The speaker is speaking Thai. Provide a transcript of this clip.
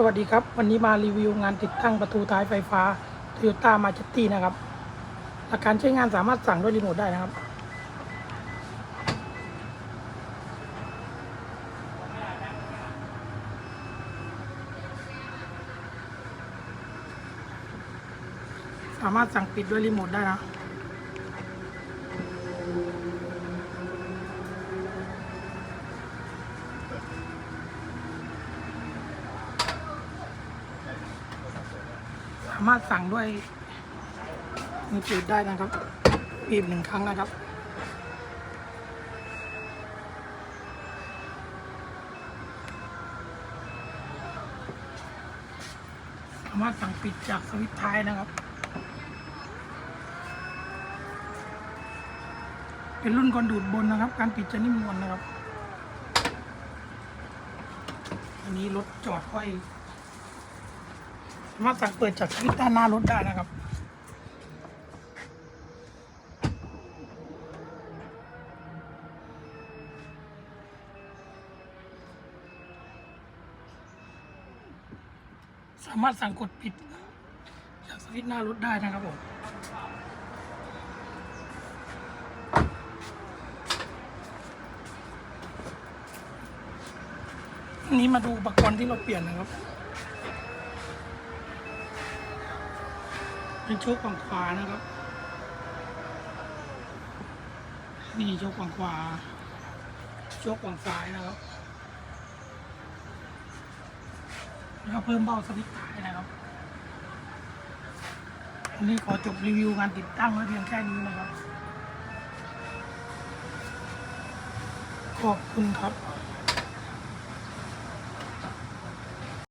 สวัสดีครับ วันนี้มารีวิวงานติดตั้งประตูท้ายไฟฟ้า Toyota m a j e t i นะครับหลักการใช้งานสามารถสั่งด้วยรีโมทได้นะครับ สามารถสั่งปิดด้วยรีโมทได้นะามารถสั่งด้วยมือถือได้นะครับบีบหนึ่งครั้งนะครับสามารถสั่งปิดจากสวิตช์ท้ายนะครับ เป็นรุ่นคอนดูดบนนะครับ การปิดจะนิ่มนวลนะครับ อันนี้รถจอดค่อย สามารถสั่งเปิดจากสวิตช์ด้านหน้ารถได้นะครับ สามารถสั่งกดปิดจากสวิตช์หน้ารถได้นะครับผมนนี้มาดูอุปกรณ์ที่เราเปลี่ยนนะครับ เป็นโชคฝั่งขวานะครับ นี่โชคฝั่งขวา โชคฝั่งซ้ายนะครับแล้วก็เพิ่มเบ้าสวิตช์ท้ายนะครับวันนี้ขอจบรีวิวงานติดตั้งไว้เพียงแค่นี้นะครับ ขอบคุณครับ